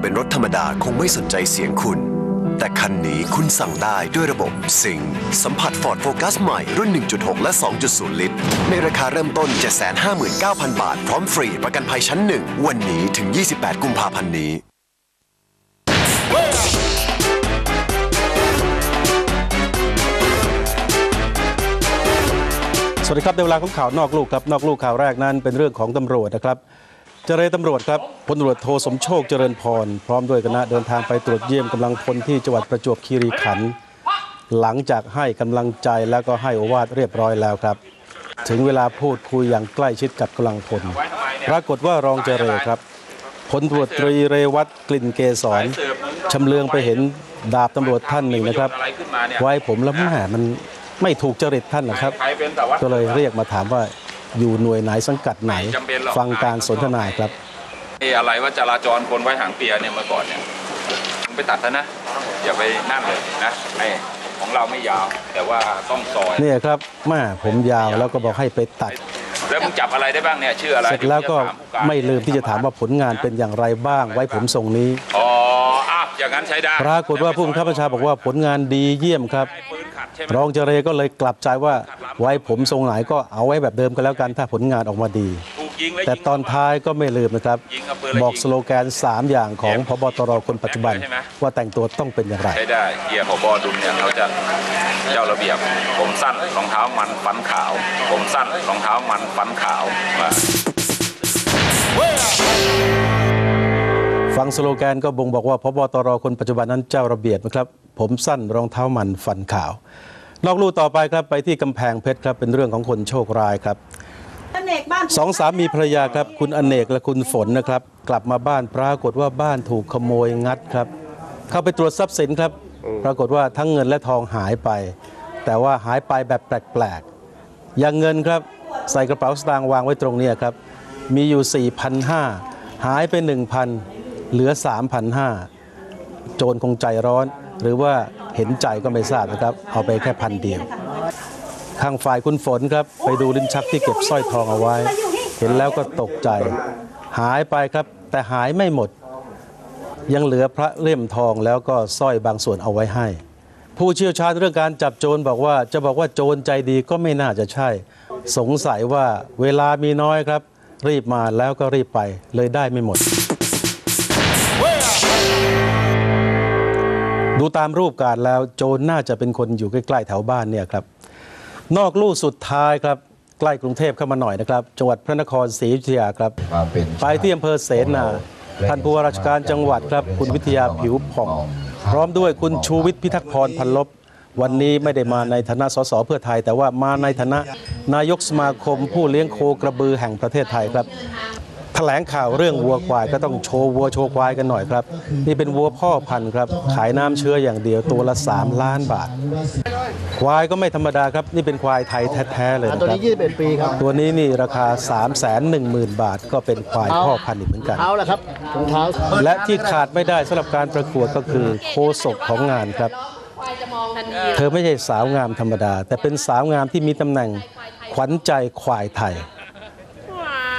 เป็นรถธรรมดาคงไม่สนใจเสียงคุณ แต่คันนี้คุณสั่งได้ด้วยระบบสิงสัมผัส Ford Focus ใหม่รุ่น 1.6 และ 2.0 ลิตร ในราคาเริ่มต้น 759,000 บาท พร้อมฟรีประกันภัยชั้นหนึ่งวันนี้ถึง 28 กุมภาพันธ์นี้สวัสดีครับในเวลาของข่าวนอกลูกครับนอกลูกข่าวแรกนั้นเป็นเรื่องของตำรวจนะครับ เจรตำรวจครับพลตำรวจโทสมโชคเจริญพร พร้อมด้วยคณะเดินทางไปตรวจเยี่ยมกำลังพลที่จังหวัดประจวบคีรีขันธ์หลังจากให้กำลังใจแล้วก็ให้อวาทเรียบร้อยแล้วครับ ถึงเวลาพูดคุยอย่างใกล้ชิดกับกำลังพล ปรากฏว่ารองเจรครับพลตรวจตรีเรวัตกลิ่นเกษรชำเลืองไปเห็นดาบตำรวจท่านหนึ่งนะครับ ไว้ผมแล้วแม่มันไม่ถูกจริตท่านนะครับ ก็เลยเรียกมาถามว่า อยู่หน่วยไหนสังกัดไหนไม่จำเป็นหรอกฟังการสนทนาครับไอ้อะไรว่าจราจรคนไว้หางเปียเนี่ยเมื่อก่อนเนี่ยมึงไปตัดซะนะอย่าไปนั่นเลยนะไอ้ของเราไม่ยาว แต่ว่าต้องซอยเนี่ยครับแม่ผมยาวแล้วก็บอกให้ไปตัด แล้วมึงจับอะไรได้บ้างเนี่ยชื่ออะไรเสร็จแล้วก็เดี๋ยจะถาผู้ารไม่ลืมที่จะถามว่าผลงานเป็นอย่างไรบ้างไว้ผมทรงนี้อ๋ออ้าวอย่างนั้นใช้ได้ปรากฏว่าผู้บังคับบัญชาบอกว่าผลงานดีเยี่ยมครับ ไอ้ปืนขัดใช่ไหมรองเจเรก็เลยกลับใจว่าไว้ผมทรงไหนก็เอาไว้แบบเดิมก็แล้วกันถ้าผลงานออกมาดีถูกยิงแล้วแต่ยิงตอนท้ายก็ไม่ลืมนะครับยิงเอาปืนแล้วบอกยิงสโลแกน 3 อย่างของพบตรคนปัจจุบันใช่ไหมว่าแต่งตัวต้องเป็นอย่างไรใช้ได้เกียร์ผบดุลเนี่ยเขาจะเจ้าระเบียบ ผมสั้นรองเท้ามันฟันขาว ผมสั้นรองเท้ามันฟันขาวมาฟังสโลแกนก็บ่งบอกว่าพบตรคนปัจจุบันนั้นเจ้าระเบียบนะครับ ผมสั้นรองเท้ามันฟันขาว นอกลู่ต่อไปครับไปที่กำแพงเพชรครับเป็นเรื่องของคนโชคร้ายครับอเนกบ้านสองสามีภรรยาครับคุณอเนกและคุณฝนนะครับ กลับมาบ้านปรากฏว่าบ้านถูกขโมยงัดครับ เข้าไปตรวจทรัพย์สินครับ ปรากฏว่าทั้งเงินและทองหายไป แต่ว่าหายไปแบบแปลกๆอย่างเงินครับใส่กระเป๋าสตางค์วางไว้ตรงเนี้ยครับ มีอยู่ 4,500 หายไป 1,000 เหลือ 3,500 โจรคงใจร้อน หรือว่าเห็นใจก็ไม่ทราบนะครับ เอาไปแค่พันเดียวข้างฝ่ายคุณฝนครับไปดูลิ้นชักที่เก็บสร้อยทองเอาไว้ เห็นแล้วก็ตกใจ หายไปครับ แต่หายไม่หมด ยังเหลือพระเล่มทองแล้วก็สร้อยบางส่วนเอาไว้ให้ ผู้เชี่ยวชาญเรื่องการจับโจรบอกว่าจะบอกว่าโจรใจดีก็ไม่น่าจะใช่ สงสัยว่าเวลามีน้อยครับ รีบมาแล้วก็รีบไปเลยได้ไม่หมด ดูตามรูปการแล้วโจรน่าจะเป็นคนอยู่ใกล้ๆแถวบ้านเนี่ยครับ นอกลู่สุดท้ายครับใกล้กรุงเทพเข้ามาหน่อยนะครับ จังหวัดพระนครศรีอยุธยาครับความเป็นไปที่อำเภอเสนาท่านผู้ว่าราชการจังหวัดครับ คุณวิทยาผิวผ่อง พร้อมด้วยคุณชูวิทย์พิทักษ์พรพันลบ วันนี้ไม่ได้มาในฐานะสสเพื่อไทย แต่ว่ามาในฐานะนายกสมาคมผู้เลี้ยงโคกระบือแห่งประเทศไทยครับ แถลงข่าวเรื่องวัวควายก็ต้องโชว์วัวโชว์ควายกันหน่อยครับ นี่เป็นวัวพ่อพันธุ์ครับขายน้ำเชื้ออย่างเดียวตัวละ 3 ล้านบาท ควายก็ไม่ธรรมดาครับ นี่เป็นควายไทยแท้ๆเลยนะตัวครับนี้21ปีครับตัวนี้นี่ราคา 3 1 0 0 0 0 บาท ก็เป็นควายพ่อพันธุ์อีกเหมือนกันเท้าแหละครับถุงเท้าและที่ขาดไม่ได้สำหรับการประกวดก็คือโคศกของงานครับ เธอไม่ใช่สาวงามธรรมดา แต่เป็นสาวงามที่มีตำแหน่งขวัญใจควายไทย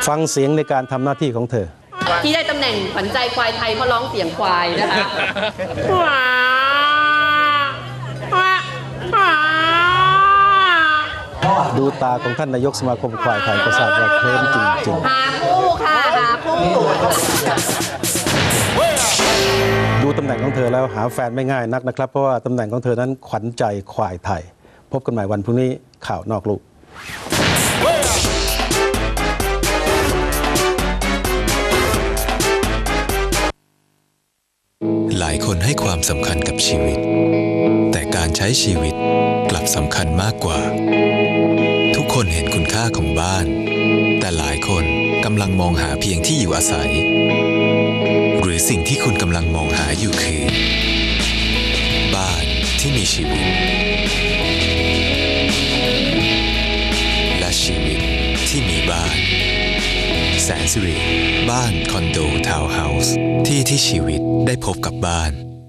ฟังเสียงในการทำหน้าที่ของเธอ ที่ได้ตำแหน่งขวัญใจควายไทยเพราะร้องเสียงควายนะคะดูตาของท่านนายกสมาคมควายไทยก็ทราบว่าเคลิ้มจริงหาคู่ค่ะหาคู่ๆดูตำแหน่งของเธอแล้วหาแฟนไม่ง่ายนักนะครับ เพราะว่าตำแหน่งของเธอนั้นขวัญใจควายไทย พบกันใหม่วันพรุ่งนี้ข่าวนอกลูกายคนให้ความสำคัญกับชีวิต แต่การใช้ชีวิตกลับสำคัญมากกว่า ทุกคนเห็นคุณค่าของบ้าน แต่หลายคนกำลังมองหาเพียงที่อยู่อาศัย หรือสิ่งที่คุณกำลังมองหาอยู่คือ บ้านที่มีชีวิต และชีวิต ที่มีบ้าน แสนสิริบ้านคอนโดทาวน์เฮาส์ที่ที่ชีวิตได้พบกับบ้าน